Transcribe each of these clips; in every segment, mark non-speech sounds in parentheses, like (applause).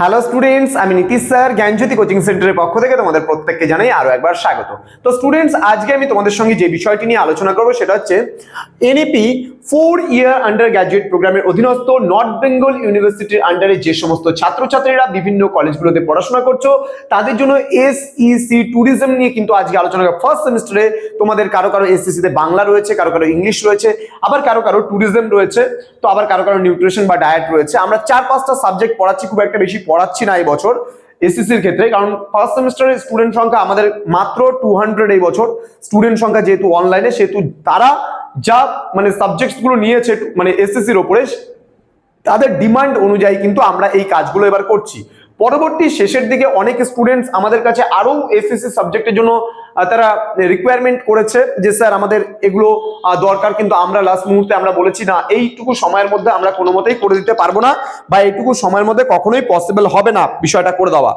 Hello students আমি Nitish sir, জ্ঞানজ্যোতি coaching সেন্টারের পক্ষ থেকে তোমাদের প্রত্যেককে জানাই আরও একবার স্বাগত। তো স্টুডেন্টস আজকে আমি তোমাদের সঙ্গে যে বিষয়টি নিয়ে আলোচনা করব সেটা হচ্ছে NEP four year under graduate প্রোগ্রামের অধীনস্থ নর্থ বেঙ্গল ইউনিভার্সিটির আন্ডারে যে সমস্ত ছাত্রছাত্রীরা বিভিন্ন কলেজগুলোতে পড়াশোনা করছ, তাদের জন্য এসইসি ট্যুরিজম নিয়ে কিন্তু আজকে আলোচনা করব ফার্স্ট সেমিস্টারে তোমাদের কারও কারও এসইসি তে বাংলা রয়েছে, কারও কারও ইংলিশ রয়েছে, আবার কারও কারও ট্যুরিজম রয়েছে, তো আবার কারও কারও নিউট্রিশন বা ডায়েট রয়েছে। আমরা চার পাঁচটা সাবজেক্ট পড়াচ্ছি, খুব একটা বেশি পড়াচ্ছি না এই বছর এসএসসির ক্ষেত্রে, কারণ ফার্স্ট সেমিস্টারের স্টুডেন্ট সংখ্যা আমাদের মাত্র টু হান্ড্রেড এই বছর। স্টুডেন্ট সংখ্যা যেহেতু অনলাইনে সেহেতু তারা যা মানে সাবজেক্টসগুলো নিয়েছে মানে এসএসসির ওপরে, তাদের ডিমান্ড অনুযায়ী কিন্তু আমরা এই কাজগুলো এবার করছি। পরবর্তী শেষের দিকে অনেক স্টুডেন্টস আমাদের কাছে আরও এসএসসি সাবজেক্টের জন্য তারা রিকোয়ারমেন্ট করেছে যে, স্যার, আমাদের এগুলো দরকার, কিন্তু আমরা লাস্ট মুহূর্তে আমরা বলেছি না। এইটুকু সময়ের মধ্যে আমরা কোনো মতেই করে দিতে পারব না বা এইটুকু সময়ের মধ্যে কখনোই পসিবল হবে না বিষয়টা করে দেওয়া।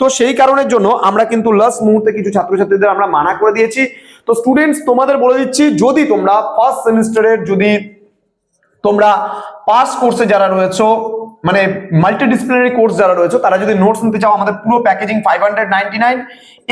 তো সেই কারণের জন্য আমরা কিন্তু লাস্ট মুহূর্তে কিছু ছাত্রছাত্রীদের আমরা মানা করে দিয়েছি। তো স্টুডেন্টস তোমাদের বলে দিচ্ছি, যদি তোমরা ফার্স্ট সেমিস্টারের যদি তোমরা পাস কোর্সে যারা রয়েছো মানে মাল্টিডিসিপ্লিনারি কোর্স যারা রয়েছে, তারা যদি নোটস নিতে চাও, আমাদের পুরো প্যাকেজিং ফাইভ হান্ড্রেড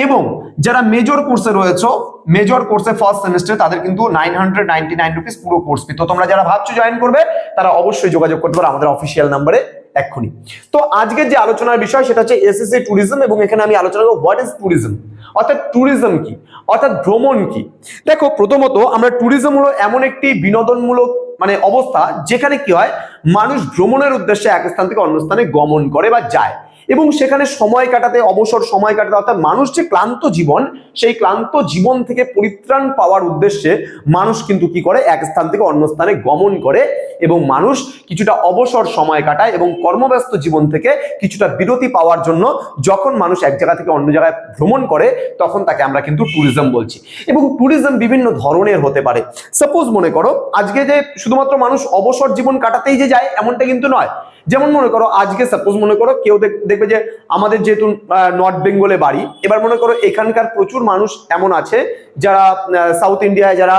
এবং যারা মেজর কোর্সে রয়েছে মেজর কোর্সে ফার্স্ট সেমিস্টার তাদের কিন্তু নাইন হান্ড্রেড নাইন রুপিস পুরো কোর্স তো তোমরা যারা ভাবছ জয়েন করবে, তারা অবশ্যই যোগাযোগ করতে পারো আমাদের অফিসিয়াল নাম্বারে এক্ষুনি। তো আজকের যে আলোচনার বিষয়, সেটা হচ্ছে এসএসসি ট্যুরিজম এবং এখানে আমি আলোচনা করব হোয়াট ইজ ট্যুরিজম অর্থাৎ ট্যুরিজম কি? অর্থাৎ ভ্রমণ কি? দেখো, প্রথমত আমরা ট্যুরিজম হলো এমন একটি বিনোদনমূলক মানে অবস্থা, যেখানে কি হয় মানুষ ভ্রমণের উদ্দেশ্যে এক স্থান থেকে অন্য স্থানে গমন করে বা যায়। এবং সেখানে সময় কাটাতে, অবসর সময় কাটাতে, অর্থাৎ মানুষ যে ক্লান্ত জীবন, সেই ক্লান্ত জীবন থেকে পরিত্রাণ পাওয়ার উদ্দেশ্যে মানুষ কিন্তু কি করে? এক স্থান থেকে অন্য স্থানে গমন করে এবং মানুষ কিছুটা অবসর সময় কাটায় এবং কর্মব্যস্ত জীবন থেকে কিছুটা বিরতি পাওয়ার জন্য যখন মানুষ এক জায়গা থেকে অন্য জায়গায় ভ্রমণ করে, তখন তাকে আমরা কিন্তু ট্যুরিজম বলছি। এবং ট্যুরিজম বিভিন্ন ধরনের হতে পারে। সাপোজ মনে করো, আজকে যে শুধুমাত্র মানুষ অবসর জীবন কাটাতেই যে যায়, এমনটা কিন্তু নয়। যেমন মনে করো আজকে সাপোজ মনে করো কেউ দেখবে যে আমাদের যেহেতু নর্থ বেঙ্গলে বাড়ি, এবার মনে করো এখানকার প্রচুর মানুষ এমন আছে যারা সাউথ ইন্ডিয়ায় যারা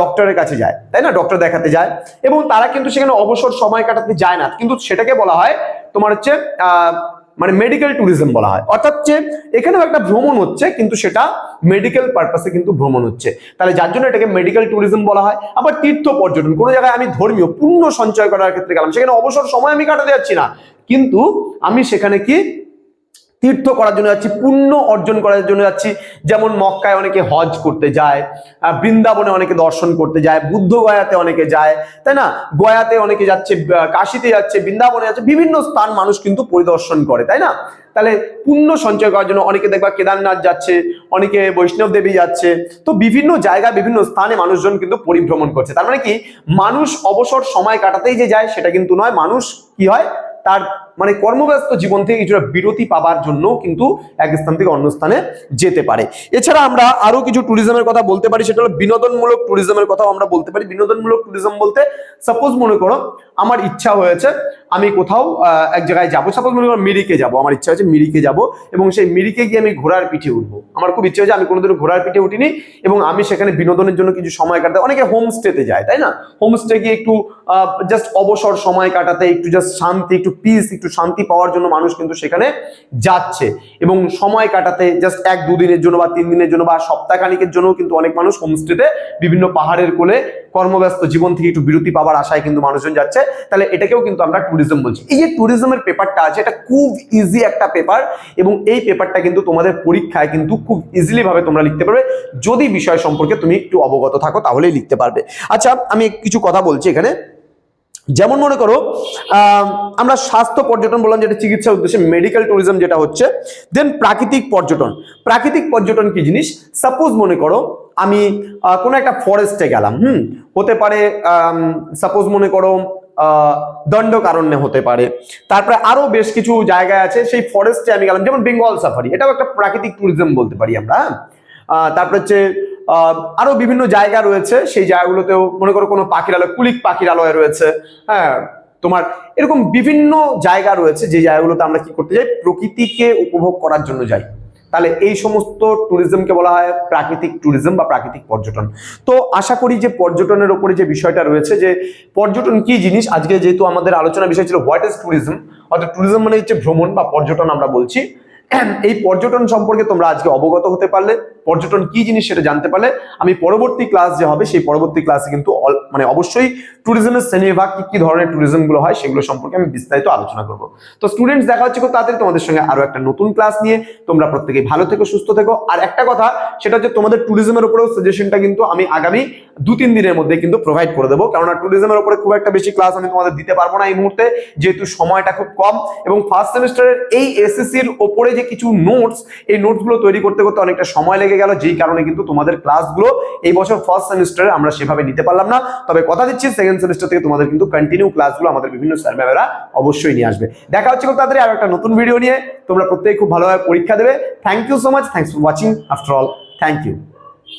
ডক্টরের কাছে যায়, তাই না? ডক্টর দেখাতে যায়। এবং তারা কিন্তু সেখানে অবসর সময় কাটাতে যায় না। কিন্তু সেটাকে বলা হয় তোমার হচ্ছে মানে মেডিকেল ট্যুরিজম বলা হয়। অর্থাৎ যে এখানেও একটা ভ্রমণ হচ্ছে, কিন্তু সেটা মেডিকেল পারপাসে কিন্তু ভ্রমণ হচ্ছে। তাহলে যার জন্য এটাকে মেডিকেল ট্যুরিজম বলা হয়? আবার তীর্থ পর্যটন, কোনো জায়গায় আমি ধর্মীয় পূর্ণ সঞ্চয় করার ক্ষেত্রে গেলাম, সেখানে অবসর সময় আমি কাটাতে যাচ্ছি না। কিন্তু আমি সেখানে কি তীর্থ করার জন্য যাচ্ছি, পুণ্য অর্জন করার জন্য যাচ্ছি। যেমন মক্কায় অনেকে হজ করতে যায় বৃন্দাবনে অনেকে দর্শন করতে যায়, বুদ্ধ গয়াতে অনেকে যায়, তাই না? গয়াতে অনেকে যাচ্ছে কাশিতে যাচ্ছে, বৃন্দাবনে যাচ্ছে, বিভিন্ন স্থান মানুষ কিন্তু পরিদর্শন করে, তাই না? তাহলে পুণ্য সঞ্চয় করার জন্য অনেকে দেখবা কেদারনাথ যাচ্ছে, অনেকে বৈষ্ণব দেবী যাচ্ছে। তো বিভিন্ন জায়গায়, বিভিন্ন স্থানে মানুষজন কিন্তু পরিভ্রমণ করছে। তার মানে কি? মানুষ অবসর সময় কাটাতেই যে যায়, সেটা কিন্তু নয়। মানুষ কি হয়? তার মানে কর্মব্যস্ত জীবন থেকে কিছুটা বিরতি পাবার জন্য কিন্তু এক স্থান থেকে অন্য স্থানে যেতে পারে। এছাড়া আমরা আরও কিছু ট্যুরিজমের কথা বলতে পারি, সেটা হলো বিনোদনমূলক ট্যুরিজমের কথাও আমরা বলতে পারি। বিনোদনমূলক ট্যুরিজম বলতে সাপোজ মনে করো আমার ইচ্ছা হয়েছে আমি কোথাও এক জায়গায় যাব। সাপোজ মনে করো মিরিকে যাব, আমার ইচ্ছা হচ্ছে মিরিকে যাব এবং সেই মিরিকে গিয়ে আমি ঘোড়ার পিঠে উঠবো। আমার খুব ইচ্ছে হয়েছে আমি কোনোদিনও ঘোড়ার পিঠে উঠিনি এবং আমি সেখানে বিনোদনের জন্য কিছু সময় কাটাতে, অনেকে হোমস্টেতে যায়, তাই না? হোমস্টে গিয়ে একটু জাস্ট অবসর সময় কাটাতে, একটু জাস্ট শান্তি, একটু পিস একটু শান্তি পাওয়ার জন্য মানুষ কিন্তু সেখানে যাচ্ছে। এবং সময় কাটাতে জাস্ট এক দুদিনের জন্য বা তিন দিনের জন্য বা সপ্তাহখানিকের জন্য কিন্তু অনেক মানুষ হোমস্টেতে বিভিন্ন পাহাড়ের কোলে কর্মব্যস্ত জীবন থেকে একটু বিরতি পাওয়ার আশায় কিন্তু মানুষজন যাচ্ছে। তাহলে এটাকেও কিন্তু আমরা ট্যুরিজম বলছি। এই যে ট্যুরিজমের পেপারটা আছে, এটা খুব ইজি একটা পেপার এবং এই পেপারটা কিন্তু তোমাদের পরীক্ষায় কিন্তু খুব ইজিলি ভাবে তোমরা লিখতে পারবে। যদি বিষয় সম্পর্কে তুমি একটু অবগত থাকো তাহলেই লিখতে পারবে। আচ্ছা আমি কিছু কথা বলছি এখানে। যেমন মনে করো আমরা স্বাস্থ্য পর্যটন বললাম যেটা চিকিৎসার উদ্দেশ্যে মেডিকেল ট্যুরিজম যেটা হচ্ছে দেন প্রাকৃতিক পর্যটন। প্রাকৃতিক পর্যটন কি জিনিস? সাপোজ মনে করো, আমি কোনো একটা ফরেস্টে গেলাম, হুম? হতে পারে সাপোজ মনে করো দণ্ডকারণ্যে হতে পারে। তারপরে আরও বেশ কিছু জায়গায় আছে, সেই ফরেস্টে আমি গেলাম, যেমন বেঙ্গল সাফারি এটাও একটা প্রাকৃতিক ট্যুরিজম বলতে পারি আমরা হ্যাঁ? তারপরে হচ্ছে আরও বিভিন্ন জায়গা রয়েছে। সেই জায়গাগুলোতেও মনে করো কোনো পাখিরালয় কুলিক পাখিরালয় রয়েছে। হ্যাঁ তোমার এরকম বিভিন্ন জায়গা রয়েছে যে জায়গাগুলোতে আমরা কি করতে যাই? প্রকৃতিকে উপভোগ করার জন্য যাই। তাহলে এই সমস্ত ট্যুরিজমকে বলা হয় প্রাকৃতিক ট্যুরিজম বা প্রাকৃতিক পর্যটন। তো আশা করি যে পর্যটনের ওপরে যে বিষয়টা রয়েছে যে পর্যটন কি জিনিস? আজকে যেহেতু আমাদের আলোচনা বিষয় ছিল হোয়াট ইজ ট্যুরিজম অর্থাৎ ট্যুরিজম মানে হচ্ছে ভ্রমণ বা পর্যটন আমরা বলছি। (clears throat) এই পর্যটন সম্পর্কে তোমরা আজকে অবগত হতে পারলে। পর্যটন কি জিনিস সেটা জানতে পারলে আমি পরবর্তী ক্লাস যে হবে, সেই পরবর্তী ক্লাসে কিন্তু মানে অবশ্যই ট্যুরিজমের শ্রেণীবিভাগ কি কি ধরনের ট্যুরিজমগুলো হয় সেগুলো সম্পর্কে আমি বিস্তারিত আলোচনা করব। তো স্টুডেন্টস দেখা হচ্ছে খুব তাড়াতাড়ি তোমাদের সঙ্গে আরও একটা নতুন ক্লাস নিয়ে। তোমরা প্রত্যেকেই ভালো থেকো, সুস্থ থেকো। আর একটা কথা, সেটা হচ্ছে তোমাদের ট্যুরিজমের উপরেও সাজেশনটা কিন্তু আমি আগামী দু তিন দিনের মধ্যে কিন্তু প্রোভাইড করে দেবো। কেননা ট্যুরিজমের উপরে খুব একটা বেশি ক্লাস আমি তোমাদের দিতে পারব না এই মুহূর্তে, যেহেতু সময়টা খুব কম। এবং ফার্স্ট সেমিস্টারের এই এসএসসির ওপরে যে কিছু নোটস এই নোটসগুলো তৈরি করতে করতে অনেকটা সময় লেগে গেল, যেই কারণে কিন্তু তোমাদের ক্লাসগুলো এই বছর ফার্স্ট সেমিস্টারে আমরা সেভাবে নিতে পারলাম না। তবে কথা দিচ্ছি সেকেন্ড সেমিস্টার থেকে তোমাদের কিন্তু কন্টিনিউ ক্লাসগুলো আমাদের বিভিন্ন স্যার ম্যামেরা অবশ্যই নিয়ে আসবে। দেখা হচ্ছে খুব তাড়াতাড়ি আরও একটা নতুন ভিডিও নিয়ে। তোমরা প্রত্যেকে খুব ভালোভাবে পরীক্ষা দেবে। Thank you so much thanks for watching after all thank you